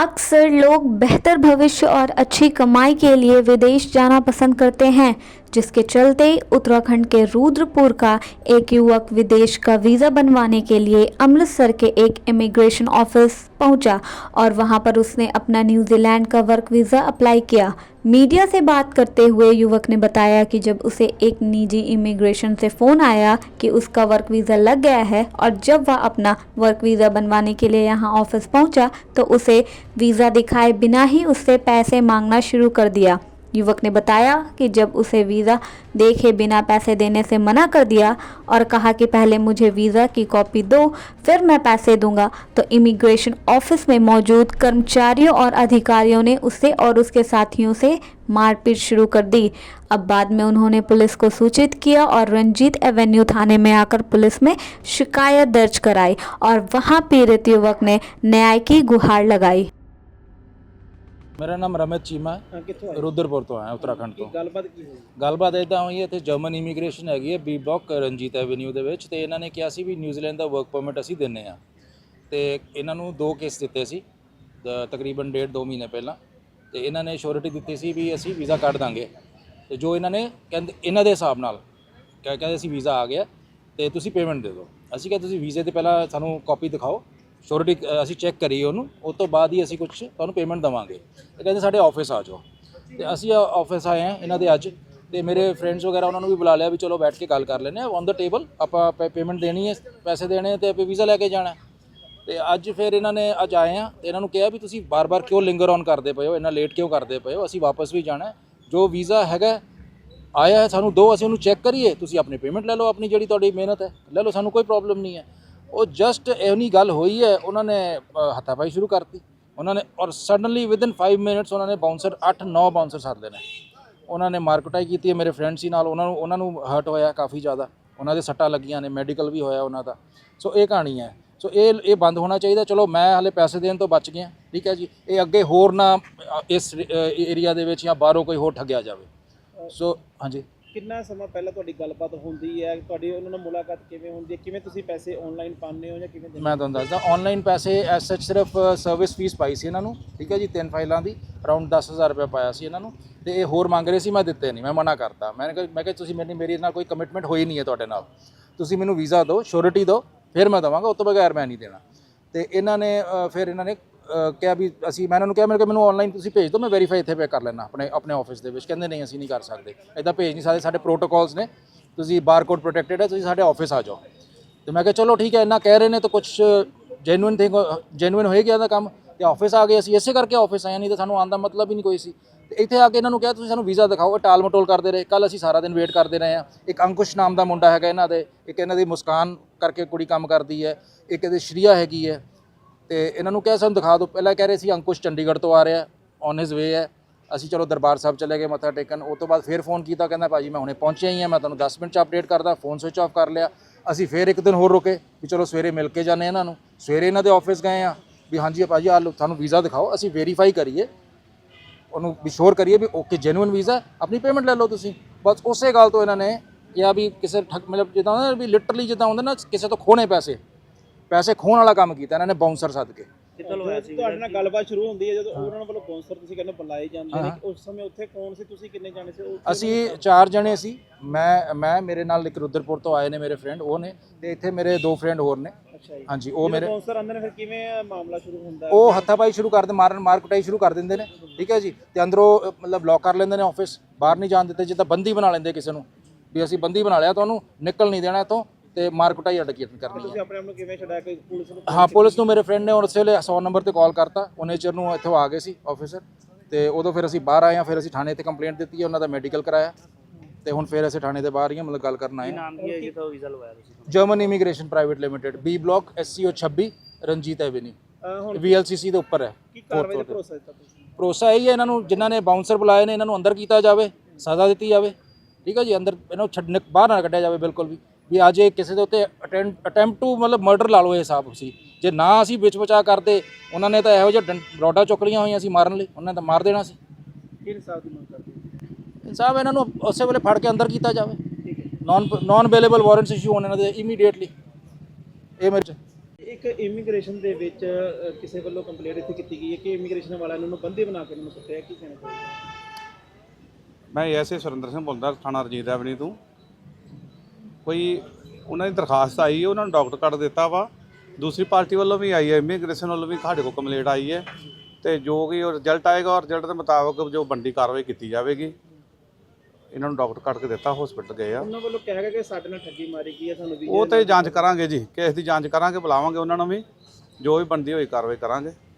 अक्सर लोग बेहतर भविष्य और अच्छी कमाई के लिए विदेश जाना पसंद करते हैं, जिसके चलते उत्तराखंड के रुद्रपुर का एक युवक विदेश का वीज़ा बनवाने के लिए अमृतसर के एक इमिग्रेशन ऑफ़िस पहुँचा और वहाँ पर उसने अपना न्यूजीलैंड का वर्क वीज़ा अप्लाई किया। मीडिया से बात करते हुए युवक ने बताया कि जब उसे एक निजी इमिग्रेशन से फ़ोन आया कि उसका वर्क वीज़ा लग गया है और जब वह अपना वर्क वीज़ा बनवाने के लिए यहाँ ऑफ़िस पहुँचा तो उसे वीज़ा दिखाए बिना ही उससे पैसे मांगना शुरू कर दिया। युवक ने बताया कि जब उसे वीज़ा देखे बिना पैसे देने से मना कर दिया और कहा कि पहले मुझे वीज़ा की कॉपी दो, फिर मैं पैसे दूँगा तो इमिग्रेशन ऑफ़िस में मौजूद कर्मचारियों और अधिकारियों ने उसे और उसके साथियों से मारपीट शुरू कर दी। अब बाद में उन्होंने पुलिस को सूचित किया और रंजीत एवेन्यू थाने में आकर पुलिस में शिकायत दर्ज कराई और वहाँ पीड़ित युवक ने न्याय की गुहार लगाई। ਮੇਰਾ ਨਾਮ ਰਮਿਤ ਚੀਮਾ ਹੈ। ਹਾਂ ਕਿੱਥੋਂ ਆਏ? ਰੁਦਰਪੁਰ ਤੋਂ ਆਇਆ ਉੱਤਰਾਖੰਡ ਤੋਂ। ਗੱਲਬਾਤ ਕੀ ਹੋਈ? ਗੱਲਬਾਤ ਇਦਾਂ ਹੋਈ ਹੈ ਇੱਥੇ ਜਰਮਨ ਇਮੀਗ੍ਰੇਸ਼ਨ ਹੈਗੀ ਹੈ ਬੀ ਬਲੌਕ ਰਣਜੀਤ ਐਵੇਨਿਊ ਦੇ ਵਿੱਚ ਤੇ ਇਹਨਾਂ ਨੇ ਕਿਹਾ ਸੀ ਵੀ ਨਿਊਜ਼ੀਲੈਂਡ ਦਾ ਵਰਕ ਪਰਮਿਟ ਅਸੀਂ ਦਿੰਨੇ ਆ। ਤੇ ਇਹਨਾਂ ਨੂੰ ਦੋ ਕੇਸ ਦਿੱਤੇ ਸੀ ਤਕਰੀਬਨ ਡੇਢ ਦੋ ਮਹੀਨੇ ਪਹਿਲਾਂ। ਤੇ ਇਹਨਾਂ ਨੇ ਸ਼ੋਰਿਟੀ ਦਿੱਤੀ ਸੀ ਵੀ ਅਸੀਂ ਵੀਜ਼ਾ ਕੱਢ ਦਾਂਗੇ। ਤੇ ਜੋ ਇਹਨਾਂ ਨੇ ਕਹਿੰਦੇ ਇਹਨਾਂ ਦੇ ਹਿਸਾਬ ਨਾਲ ਕਹਿ ਕਹਿੰਦੇ ਅਸੀਂ ਵੀਜ਼ਾ ਆ ਗਿਆ ਤੇ ਤੁਸੀਂ ਪੇਮੈਂਟ ਦੇ ਦਿਓ। ਅਸੀਂ ਕਿਹਾ ਤੁਸੀਂ ਵੀਜ਼ੇ ਤੇ ਪਹਿਲਾਂ ਸਾਨੂੰ ਕਾਪੀ ਦਿਖਾਓ। ਸ਼ੋਰਿਟੀ ਅਸੀਂ ਚੈੱਕ ਕਰੀਏ ਉਹਨੂੰ। ਉਸ ਤੋਂ ਬਾਅਦ ਹੀ ਅਸੀਂ ਕੁਝ ਤੁਹਾਨੂੰ ਪੇਮੈਂਟ ਦੇਵਾਂਗੇ। ਇਹ ਕਹਿੰਦੇ ਸਾਡੇ ਆਫਿਸ ਆ ਜਾਓ। ਤੇ ਅਸੀਂ ਆਫਿਸ ਆਏ ਆ ਇਹਨਾਂ ਦੇ ਅੱਜ। ਤੇ ਮੇਰੇ ਫਰੈਂਡਸ ਵਗੈਰਾ ਉਹਨਾਂ ਨੂੰ ਵੀ ਬੁਲਾ ਲਿਆ ਵੀ ਚਲੋ ਬੈਠ ਕੇ ਗੱਲ ਕਰ ਲੈਂਦੇ ਆ ਔਨ ਦਾ ਟੇਬਲ ਆਪਾਂ ਪੇਮੈਂਟ ਦੇਣੀ ਹੈ, ਪੈਸੇ ਦੇਣੇ ਆ ਤੇ ਆਪਾਂ ਵੀਜ਼ਾ ਲੈ ਕੇ ਜਾਣਾ ਹੈ। ਤੇ ਅੱਜ ਫਿਰ ਇਹਨਾਂ ਨੇ ਅੱਜ ਆਏ ਆ ਤੇ ਇਹਨਾਂ ਨੂੰ ਕਿਹਾ ਵੀ ਤੁਸੀਂ ਬਾਰ-ਬਾਰ ਕਿਉਂ ਲਿੰਗਰ ਔਨ ਕਰਦੇ ਪਏ ਹੋ? ਇੰਨਾ ਲੇਟ ਕਿਉਂ ਕਰਦੇ ਪਏ ਹੋ? ਅਸੀਂ ਵਾਪਸ ਵੀ ਜਾਣਾ ਜੋ ਵੀਜ਼ਾ ਹੈਗਾ ਆਇਆ ਹੈ ਸਾਨੂੰ ਦੋ, ਅਸੀਂ ਉਹਨੂੰ ਚੈੱਕ ਕਰੀਏ। ਤੁਸੀਂ ਆਪਣੀ ਪੇਮੈਂਟ ਲੈ ਲਓ, ਆਪਣੀ ਜਿਹੜੀ ਤੁਹਾਡੀ ਮਿਹਨਤ ਹੈ। ਲੈ ਲਓ, ਸਾਨੂੰ ਕੋਈ ਪ੍ਰੋਬਲਮ ਨਹੀਂ ਹੈ। ਉਹ ਜਸਟ ਇਹਨੀ ਗੱਲ ਹੋਈ ਹੈ, ਉਹਨਾਂ ਨੇ ਹੱਥਾਪਾਈ ਸ਼ੁਰੂ ਕਰਤੀ। ਉਹਨਾਂ ਨੇ, ਔਰ ਸਡਨਲੀ ਵਿਦਿਨ 5 ਮਿੰਟਸ ਉਹਨਾਂ ਨੇ ਬਾਉਂਸਰ 8-9 ਬਾਉਂਸਰ ਸੱਦ ਲੈਣੇ ਉਹਨਾਂ ਨੇ ਮਾਰਕਟਾਈ ਕੀਤੀ ਹੈ ਮੇਰੇ ਫਰੈਂਡ ਸੀ ਨਾਲ, ਉਹਨਾਂ ਨੂੰ ਉਹਨਾਂ ਨੂੰ ਹਰਟ ਹੋਇਆ ਕਾਫੀ ਜ਼ਿਆਦਾ। ਉਹਨਾਂ ਦੇ ਸੱਟਾਂ ਲੱਗੀਆਂ ਨੇ ਮੈਡੀਕਲ ਵੀ ਹੋਇਆ ਉਹਨਾਂ ਦਾ। ਸੋ ਇਹ ਕਹਾਣੀ ਹੈ। ਸੋ ਇਹ ਇਹ ਬੰਦ ਹੋਣਾ ਚਾਹੀਦਾ। ਚਲੋ, ਮੈਂ ਹਲੇ ਪੈਸੇ ਦੇਣ ਤੋਂ ਬਚ ਗਿਆ, ਠੀਕ ਹੈ ਜੀ। ਇਹ ਅੱਗੇ ਹੋਰ ਨਾ ਇਸ ਏਰੀਆ ਦੇ ਵਿੱਚ ਜਾਂ ਬਾਹਰੋਂ ਕੋਈ ਹੋਰ ਠੱਗਿਆ ਜਾਵੇ। ਸੋ ਹਾਂਜੀ। ਕਿੰਨਾ ਸਮਾਂ ਪਹਿਲਾਂ ਤੁਹਾਡੀ ਗੱਲਬਾਤ ਹੁੰਦੀ ਹੈ? ਤੁਹਾਡੀ ਉਹਨਾਂ ਨਾਲ ਮੁਲਾਕਾਤ ਕਿਵੇਂ ਹੁੰਦੀ ਹੈ? ਕਿਵੇਂ ਤੁਸੀਂ ਪੈਸੇ ਆਨਲਾਈਨ ਪਾਉਂਦੇ ਹੋ ਜਾਂ ਕਿਵੇਂ ਦਿੰਦੇ ਮੈਂ ਤੁਹਾਨੂੰ ਦੱਸਦਾ ਆਨਲਾਈਨ ਪੈਸੇ ਐਸ ਸੱਚ ਸਿਰਫ ਸਰਵਿਸ ਫੀਸ ਪਾਈ ਸੀ ਇਹਨਾਂ ਨੂੰ, ਠੀਕ ਹੈ ਜੀ, ਤਿੰਨ ਫਾਈਲਾਂ ਦੀ ਅਰਾਊਂਡ 10000 ਰੁਪਏ ਪਾਇਆ ਸੀ ਇਹਨਾਂ ਨੂੰ, ਤੇ ਇਹ ਹੋਰ ਮੰਗ ਰਹੇ ਸੀ, ਮੈਂ ਦਿੱਤੇ ਨਹੀਂ, ਮੈਂ ਮਨਾ ਕਰਤਾ। ਮੈਂ ਕਿਹਾ ਮੈਂ ਕਿਹਾ, ਤੁਸੀਂ ਮੇਰੀ, ਮੇਰੇ ਨਾਲ ਕੋਈ ਕਮਿਟਮੈਂਟ ਹੋਈ ਨਹੀਂ ਹੈ ਤੁਹਾਡੇ ਨਾਲ। ਤੁਸੀਂ ਮੈਨੂੰ ਵੀਜ਼ਾ ਦਿਓ ਸ਼ੋਰਿਟੀ ਦਿਓ, ਫਿਰ ਮੈਂ ਦਵਾਂਗਾ ਉਸ ਤੋਂ ਬਗੈਰ ਮੈਂ ਨਹੀਂ ਦੇਣਾ। ਤੇ ਇਹਨਾਂ ਨੇ ਫਿਰ ਇਹਨਾਂ ਨੇ ਕਿਹਾ ਵੀ ਅਸੀਂ ਮੈਂ ਇਹਨਾਂ ਨੂੰ ਕਿਹਾ ਮੇਰੇ ਕਿ ਮੈਨੂੰ ਆਨਲਾਈਨ ਤੁਸੀਂ ਭੇਜ ਦਿਓ ਮੈਂ ਵੈਰੀਫਾਈ ਇੱਥੇ ਪੇ ਕਰ ਲੈਣਾ ਆਪਣੇ ਆਪਣੇ ਆਫਿਸ ਦੇ ਵਿੱਚ। ਕਹਿੰਦੇ ਨਹੀਂ ਅਸੀਂ ਨਹੀਂ ਕਰ ਸਕਦੇ। ਇਦਾਂ ਭੇਜ ਨਹੀਂ ਸਕਦੇ। ਸਾਡੇ ਪ੍ਰੋਟੋਕਾਲਸ ਨੇ। ਤੁਸੀਂ ਬਾਰਕੋਡ ਪ੍ਰੋਟੈਕਟਡ ਹੈ ਤੁਸੀਂ ਸਾਡੇ ਆਫਿਸ ਆ ਜਾਓ। ਤੇ ਮੈਂ ਕਿਹਾ ਚਲੋ ਠੀਕ ਹੈ ਇੰਨਾ ਕਹਿ ਰਹੇ ਨੇ ਤਾਂ ਕੁਝ ਜੈਨੂਇਨ ਥਿੰਗ ਜੈਨੂਇਨ ਹੋਏ ਗਿਆ ਦਾ ਕੰਮ। ਤੇ ਆਫਿਸ ਆ ਗਏ ਅਸੀਂ ਇਸੇ ਕਰਕੇ ਆਫਿਸ ਆਏ ਹਾਂ, ਨਹੀਂ ਤਾਂ ਸਾਨੂੰ ਆਉਣ ਦਾ ਮਤਲਬ ਹੀ ਨਹੀਂ ਕੋਈ ਸੀ। ਤੇ ਇੱਥੇ ਆ ਕੇ ਇਹਨਾਂ ਨੂੰ ਕਿਹਾ ਤੁਸੀਂ ਸਾਨੂੰ ਵੀਜ਼ਾ ਦਿਖਾਓ। ਇਹ ਟਾਲ ਮਟੋਲ ਕਰਦੇ ਰਹੇ। ਕੱਲ ਅਸੀਂ ਸਾਰਾ ਦਿਨ ਵੇਟ ਕਰਦੇ ਰਹੇ ਆ ਇੱਕ ਅੰਕੁਸ਼ ਨਾਮ ਦਾ ਮੁੰਡਾ ਹੈਗਾ ਇਹਨਾਂ ਦੇ। ਇੱਕ ਇਹਨਾਂ ਦੀ ਮੁਸਕਾਨ ਕਰਕੇ ਕੁੜੀ ਕੰਮ ਕਰਦੀ ਹੈ। ਇੱਕ ਇਹਦੇ ਸ਼੍ਰੀਆ ਹੈਗੀ ਹੈ। ਤੇ ਇਹਨਾਂ ਨੂੰ ਕਿਹਾ, ਸਾਨੂੰ ਦਿਖਾ ਦਿਓ। ਪਹਿਲਾਂ ਕਹਿ ਰਹੇ ਸੀ, ਅੰਕੁਸ਼ ਚੰਡੀਗੜ੍ਹ ਤੋਂ ਆ ਰਿਹਾ ਔਨ ਹਿਸ ਵੇ ਹੈ। ਅਸੀਂ ਚਲੋ ਦਰਬਾਰ ਸਾਹਿਬ ਚਲੇ ਗਏ, ਮੱਥਾ ਟੇਕਣ। ਉਹ ਤੋਂ ਬਾਅਦ ਫਿਰ ਫੋਨ ਕੀਤਾ, ਕਹਿੰਦਾ, ਭਾਜੀ, ਮੈਂ ਹੁਣੇ ਪਹੁੰਚਿਆ ਹੀ ਹਾਂ, ਮੈਂ ਤੁਹਾਨੂੰ 10 ਮਿੰਟ ਚ ਅਪਡੇਟ ਕਰਦਾ। ਫੋਨ ਸਵਿਚ ਆਫ ਕਰ ਲਿਆ। ਅਸੀਂ ਫਿਰ ਇੱਕ ਦਿਨ ਹੋਰ ਰੁਕੇ ਵੀ ਚਲੋ ਸਵੇਰੇ ਮਿਲ ਕੇ ਜਾਂਦੇ ਹਾਂ ਇਹਨਾਂ ਨੂੰ। ਸਵੇਰੇ ਇਹਨਾਂ ਦੇ ਆਫਿਸ ਗਏ ਆ ਵੀ, ਹਾਂਜੀ, ਭਾਜੀ ਆ ਲਓ, ਤੁਹਾਨੂੰ ਵੀਜ਼ਾ ਦਿਖਾਓ, ਅਸੀਂ ਵੈਰੀਫਾਈ ਕਰੀਏ। ਉਹਨੂੰ ਵੀ ਸ਼ੋਰ ਕਰੀਏ ਵੀ ਓਕੇ ਜੈਨੂਇਨ ਵੀਜ਼ਾ ਆਪਣੀ ਪੇਮੈਂਟ ਲੈ ਲਓ ਤੁਸੀਂ। ਬਸ ਉਸੇ ਗੱਲ ਤੋਂ ਇਹਨਾਂ ਨੇ ਕਿਹਾ ਵੀ ਕਿਸੇ ਠੱਗ, ਮਤਲਬ ਜਿੱਦਾਂ ਹੁੰਦਾ ਵੀ ਲਿਟਰਲੀ ਜਿੱਦਾਂ ਹੁੰਦਾ ਨਾ, ਕਿਸੇ ਤੋਂ ਖੋਣੇ ਪੈਸੇ। ਪੈਸੇ ਖੋਣ ਵਾਲਾ ਕੰਮ ਕੀਤਾ ਇਹਨਾਂ ਨੇ ਬਾਉਂਸਰ ਸੱਦ ਕੇ। ਕਿੱਦਾਂ ਹੋਇਆ ਸੀ ਤੁਹਾਡੇ ਨਾਲ ਗੱਲਬਾਤ ਸ਼ੁਰੂ ਹੁੰਦੀ ਹੈ ਜਦੋਂ ਉਹਨਾਂ ਵੱਲੋਂ ਸਪਾਂਸਰ ਤੁਸੀਂ ਕਹਿੰਦੇ ਬੁਲਾਏ ਜਾਂਦੇ ਨੇ। ਉਸ ਸਮੇਂ ਉੱਥੇ ਕੌਣ ਸੀ ਤੁਸੀਂ ਕਿੰਨੇ ਜਾਣੇ ਸੀ ਅਸੀਂ ਚਾਰ ਜਣੇ ਸੀ। ਮੈਂ ਮੈਂ ਮੇਰੇ ਨਾਲ ਇੱਕ ਰੁਦਰਪੁਰ ਤੋਂ ਆਏ ਨੇ ਮੇਰੇ ਫਰੈਂਡ ਉਹ ਨੇ ਤੇ ਇੱਥੇ ਮੇਰੇ ਦੋ ਫਰੈਂਡ ਹੋਰ ਨੇ। ਹਾਂਜੀ ਉਹ ਮੇਰੇ ਸਪਾਂਸਰ ਆਉਂਦੇ ਨੇ ਫਿਰ ਕਿਵੇਂ ਮਾਮਲਾ ਸ਼ੁਰੂ ਹੁੰਦਾ? ਉਹ ਹੱਥਾਪਾਈ ਸ਼ੁਰੂ ਕਰ ਮਾਰਨ ਮਾਰ ਕੁਟਾਈ ਸ਼ੁਰੂ ਕਰ ਦਿੰਦੇ ਨੇ ਠੀਕ ਹੈ ਜੀ? ਤੇ ਅੰਦਰੋਂ ਮਤਲਬ ਬਲੌਕ ਕਰ ਲੈਂਦੇ ਨੇ ਆਫਿਸ ਬਾਹਰ ਨਹੀਂ ਜਾਣ ਦਿੱਤੇ ਜਿੱਦਾਂ ਬੰਦੀ ਬਣਾ ਲੈਂਦੇ ਕਿਸੇ ਨੂੰ ਵੀ ਅਸੀਂ ਬੰਦੀ ਬਣਾ ਲਿਆ ਤੁਹਾਨੂੰ ਨਿਕਲ ਨਹੀਂ ਦੇਣਾ ਤੋਂ ਤੇ ਮਾਰ ਕੁਟਾਈ ਅਡਕੀ ਕਰਨੀ ਹੈ। ਤੁਸੀਂ ਆਪਣੇ ਆਪ ਨੂੰ ਕਿਵੇਂ ਛਡਾ ਕੇ ਪੁਲਿਸ ਨੂੰ ਹਾਂ ਪੁਲਿਸ ਨੂੰ ਮੇਰੇ ਫਰੈਂਡ ਨੇ ਉਸ ਵੇਲੇ 100 ਨੰਬਰ ਤੇ ਕਾਲ ਕਰਤਾ। ਉਹ ਨੇਚਰ ਨੂੰ ਇੱਥੋਂ ਆ ਗਏ ਸੀ ਆਫੀਸਰ ਤੇ ਉਦੋਂ ਫਿਰ ਅਸੀਂ ਬਾਹਰ ਆਏ ਹਾਂ ਫਿਰ ਅਸੀਂ ਥਾਣੇ ਤੇ ਕੰਪਲੇਂਟ ਦਿੱਤੀ ਹੈ ਉਹਨਾਂ ਦਾ ਮੈਡੀਕਲ ਕਰਾਇਆ। ਤੇ ਹੁਣ ਫਿਰ ਅਸੀਂ ਥਾਣੇ ਦੇ ਬਾਹਰ ਹੀ ਹਾਂ ਮਤਲਬ ਗੱਲ ਕਰਨ ਆਏ ਹਾਂ। ਨਾਮ ਕੀ ਹੈ ਜਿੱਥੋਂ ਵੀਜ਼ਾ ਲਵਾਇਆ ਤੁਸੀਂ? German Immigration Private Limited B block SCO 26 Ranjit Avenue ਅਹ ਹੁਣ ਵੀਐਲਸੀਸੀ ਦੇ ਉੱਪਰ ਹੈ। ਕੀ ਕਾਰਵਾਈ ਦਾ ਭਰੋਸਾ ਦਿੱਤਾ ਤੁਸੀਂ? ਭਰੋਸਾ ਇਹ ਹੈ ਇਹਨਾਂ ਨੂੰ ਜਿਨ੍ਹਾਂ ਨੇ ਬਾਉਂਸਰ ਬੁਲਾਏ ਨੇ ਇਹਨਾਂ ਨੂੰ ਅੰਦਰ ਕੀਤਾ ਜਾਵੇ ਸਜ਼ਾ ਦਿੱਤੀ ਜਾਵੇ। ਠੀਕ ਹੈ ਜੀ ਅੰਦਰ ਇਹਨਾਂ ਨੂੰ ਛੱਡ ਬਾਹਰ ਨਾ ਕੱਢਿਆ ਜਾਵੇ ਬਿਲਕੁਲ ਵੀ। ਵੀ ਅੱਜ ਇਹ ਕਿਸੇ ਦੇ ਉੱਤੇ ਅਟੈਂਪਟ ਟੂ ਮਤਲਬ ਮਰਡਰ ਲਾ ਲਓ ਇਹ ਹਿਸਾਬ ਸੀ। ਜੇ ਨਾ ਅਸੀਂ ਵਿੱਚ ਬਚਾ ਕਰਦੇ ਉਹਨਾਂ ਨੇ ਤਾਂ ਇਹੋ ਜਿਹਾ ਰੋਡਾ ਚੁੱਕ ਲਈਆਂ ਹੋਈਆਂ ਸੀ ਮਾਰਨ ਲਈ ਉਹਨਾਂ ਨੇ ਤਾਂ ਮਾਰ ਦੇਣਾ ਸੀ। ਹਿਸਾਬ ਦੀ ਮੰਗ ਕਰਦੇ? ਇਨਸਾਫ ਇਹਨਾਂ ਨੂੰ ਉਸੇ ਵੇਲੇ ਫੜ ਕੇ ਅੰਦਰ ਕੀਤਾ ਜਾਵੇ। Non non available warrants issue ਹੋਣ ਇਹਨਾਂ ਦੇ ਇਮੀਡੀਏਟਲੀ ਇਹ ਮੇਰੇ ਇੱਕ ਇਮੀਗ੍ਰੇਸ਼ਨ ਦੇ ਵਿੱਚ ਕਿਸੇ ਵੱਲੋਂ ਕੰਪਲੇਂਟ ਇੱਥੇ ਕੀਤੀ ਗਈ ਹੈ ਕਿ ਇਮੀਗ੍ਰੇਸ਼ਨ ਵਾਲਿਆਂ ਨੂੰ ਬੰਦੇ ਬਣਾ ਕੇ ਉਹਨਾਂ ਨੂੰ ਕੁੱਟਿਆ ਕੀ ਕਹਿਣਾ ਮੈਂ ਐਸੇ ਸੁਰਿੰਦਰ ਸਿੰਘ ਬੋਲਦਾ ਥਾਣਾ ਰਜੀਤ ਐਵਨੀ ਤੋਂ। ਕੋਈ ਉਹਨਾਂ ਦੀ ਦਰਖਾਸਤ ਆਈ ਉਹਨਾਂ ਨੂੰ ਡਾਕਟਰ ਕੱਢ ਦਿੱਤਾ ਵਾ। ਦੂਸਰੀ ਪਾਰਟੀ ਵੱਲੋਂ ਵੀ ਆਈ ਹੈ ਇਮੀਗ੍ਰੇਸ਼ਨ ਵੱਲੋਂ ਵੀ ਸਾਡੇ ਕੋਲ ਕੰਪਲੇਂਟ ਆਈ ਹੈ। ਤੇ ਜੋ ਕਿ ਉਹ ਰਿਜ਼ਲਟ ਆਏਗਾ ਔਰ ਰਿਜ਼ਲਟ ਦੇ ਮੁਤਾਬਕ ਜੋ ਬੰਦੀ ਕਾਰਵਾਈ ਕੀਤੀ ਜਾਵੇਗੀ। ਇਹਨਾਂ ਨੂੰ ਡਾਕਟਰ ਕੱਢ ਕੇ ਦਿੱਤਾ ਹਸਪੀਟਲ ਗਏ ਆ। ਉਹਨਾਂ ਵੱਲੋਂ ਕਿਹਾ ਗਿਆ ਕਿ ਸਾਡੇ ਨਾਲ ਠੱਗੀ ਮਾਰੀ ਗਈ ਹੈ ਸਾਨੂੰ ਵੀ ਉਹ ਤੇ ਜਾਂਚ ਕਰਾਂਗੇ ਜੀ ਕੇਸ ਦੀ ਜਾਂਚ ਕਰਾਂਗੇ ਬੁਲਾਵਾਂਗੇ ਉਹਨਾਂ ਨੂੰ ਵੀ। ਜੋ ਵੀ ਬੰਦੀ ਹੋਈ ਕਾਰਵਾਈ ਕਰਾਂਗੇ।